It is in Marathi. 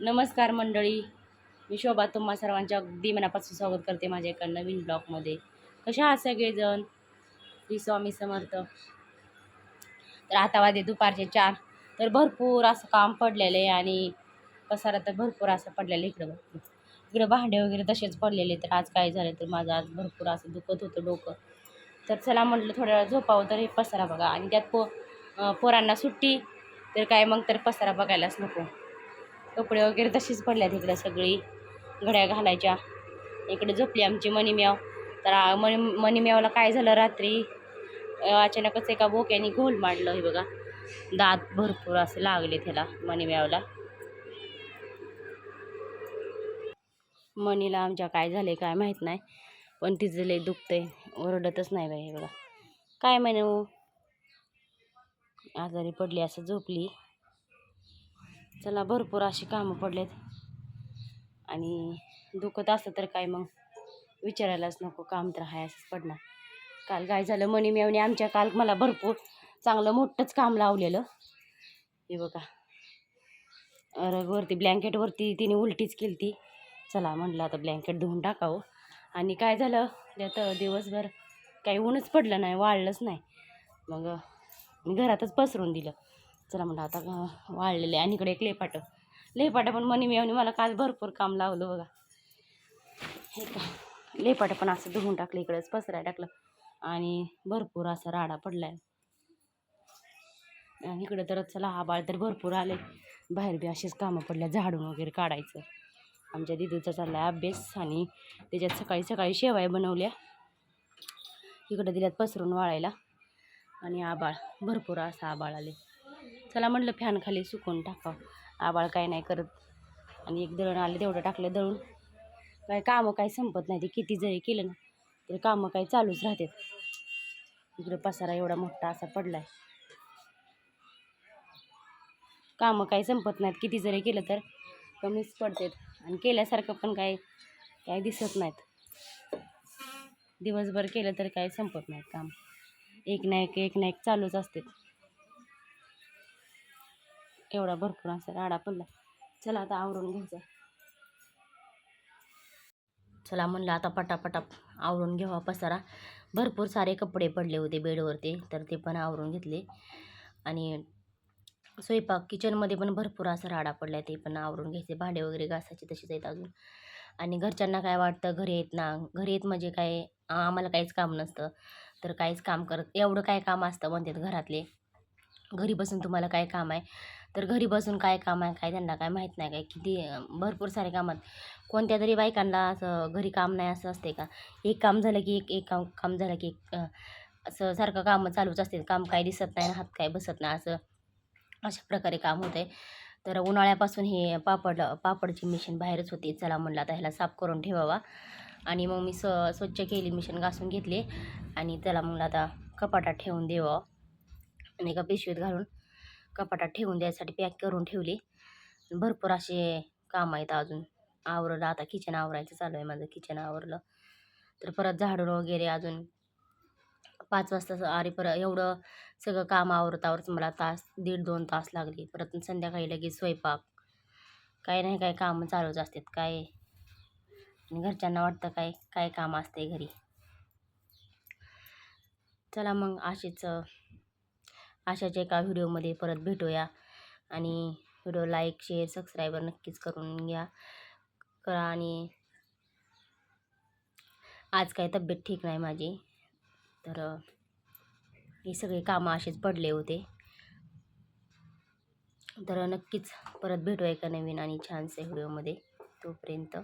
नमस्कार मंडळी. मी शोभा. तुम्हा सर्वांच्या अगदी मनापासून स्वागत करते माझ्या एका नवीन ब्लॉगमध्ये. कशा आहात सगळेजण? श्री स्वामी समर्थ. तर आता वाजे दुपारचे चार. तर भरपूर असं काम पडलेलं आहे आणि पसारा तर भरपूर असं पडलेलं आहे इकडं इकडं भांडे वगैरे तसेच पडलेले तर आज काय झालं तर माझं आज भरपूर असं दुखत होतं डोकं. तर चला म्हटलं थोड्या वेळा झोपावं तर हे पसारा बघा. आणि त्यात पो पोरांना सुट्टी. तर काय मग तर पसारा बघायलाच नको. कपडे वगैरे तशीच पडल्यात इकडं सगळी घड्या घालायच्या. इकडे झोपली आमची मणिम्याव तर मणी मणिम्यावला काय झालं रात्री? अचानकच एका बोक्याने घोल मांडलं हे बघा. दात भरपूर असे लागले त्याला मणिम्यावला मणीला आमच्या काय झाले काय माहीत नाही. पण तिचं लय दुखतंय ओरडतच नाही बाई हे बघा. काय म्हणू हो? आजारी पडली असं झोपली. चला भरपूर अशी कामं पडलेत. आणि दुखत असलं तर काय मग? विचारायलाच नको काम तर हाय असंच पडणार. काल काय झालं मणी मेवणी आमच्या काल मला भरपूर चांगलं मोठंच काम लावलेलं. हे बघा. रगवरती ब्लँकेटवरती तिने उलटीच केली ती चला म्हटलं आता ब्लँकेट धुवून टाकावं. आणि काय झालं त्यात दिवसभर काही ऊनच पडलं नाही वाळलंच नाही. मग मी घरातच पसरून दिलं. चला म्हणलं आता वाळलेले वाळलेलं. आहे आणि इकडे एक लेपाटं. लेपाटं पण मनी मिळवणी मला काल भरपूर काम लावलं बघा. हे का लेपाटं पण असं धुवून टाकलं इकडेच पसराय टाकलं. आणि भरपूर असा राडा पडलाय. आणि इकडं तर चला आबाळ तर भरपूर आले. बाहेर बी अशीच कामं पडल्या झाडून वगैरे काढायचं. आमच्या दिदूचा चाललाय अभ्यास आणि त्याच्यात सकाळी सकाळी शेवाय बनवल्या. इकडं दिल्यात पसरून वाळायला. आणि आबाळ भरपूर असा आबाळ आले. चला म्हटलं फॅन खाली सुकून टाकावं. आबाळ काय नाही करत. आणि एक दळण आलं तेवढं टाकलं दळून. काय कामं काही संपत नाही ते किती जरी केलं ना तरी कामं काही चालूच राहतात. इकडं पसारा एवढा मोठा असा पडला आहे कामं काही संपत नाहीत किती जरी केलं तर कमीच पडतात. आणि केल्यासारखं पण काय काय दिसत नाहीत. दिवसभर केलं तर काय संपत नाहीत काम. एक ना एक एक ना एक चालूच असतात. एवढा भरपूर असा राडा पडला. चला आता आवरून घ्यायचं. चला म्हणलं आता पटापटा आवरून घ्यावा पसारा. भरपूर सारे कपडे पडले होते बेडवरती तर ते पण आवरून घेतले. आणि स्वयंपाक किचनमध्ये पण भरपूर असा राडा पडला ते पण आवरून घ्यायचे. भांडे वगैरे घासायचे तसेच आहेत अजून. आणि घरच्यांना काय वाटतं? घरी येत ना घरी येत म्हणजे काय? आम्हाला काहीच काम नसतं. तर काहीच काम करत एवढं काय काम असतं म्हणतात घरातले. घरी बसून तुम्हाला काय काम आहे? तर घरी बसून काय काम आहे काय त्यांना काय माहीत नाही काय. किती भरपूर सारे कामात कोणत्या तरी बायकांना असं घरी काम नाही असं असते का? एक काम झालं की एक एक काम काम झालं की एक असं सारखं कामं चालूच असते काम काय दिसत नाही हात काय बसत नाही असं अशा प्रकारे काम होतं आहे तर उन्हाळ्यापासून हे पापड पापडची मिशन बाहेरच होती. चला म्हणलं आता ह्याला साफ करून ठेवावा. आणि मग मी स्व स्वच्छ केली मिशन घासून घेतली. आणि त्याला म्हणलं आता कपाटात ठेवून देवा. आणि एका पिशवीत घालून कपाटात ठेवून द्यायसाठी पॅक करून ठेवली. भरपूर असे काम आहेत अजून. आवरलं आता किचन आवरायचं चालू आहे माझं किचन आवरलं. तर परत झाडून वगैरे अजून पाच वाजता अरे परत एवढं सगळं काम आवरत आवरत मला तास दीड दोन तास लागले. परत संध्याकाळी लगेच स्वयंपाक. काय नाही काय कामं चालूच असतात. काय आणि घरच्यांना वाटतं काय काय काम असते घरी. चला मग अशीच अशाच एका व्हिडिओमध्ये परत भेटूया. आणि व्हिडिओ लाईक शेअर सबस्क्रायबर नक्कीच करून घ्या. करा आणि आज काय तब्येत ठीक नाही माझी. तर हे सगळे कामं असेच पडले होते. तर नक्कीच परत भेटूया एका नवीन आणि छानसे व्हिडिओमध्ये तोपर्यंत.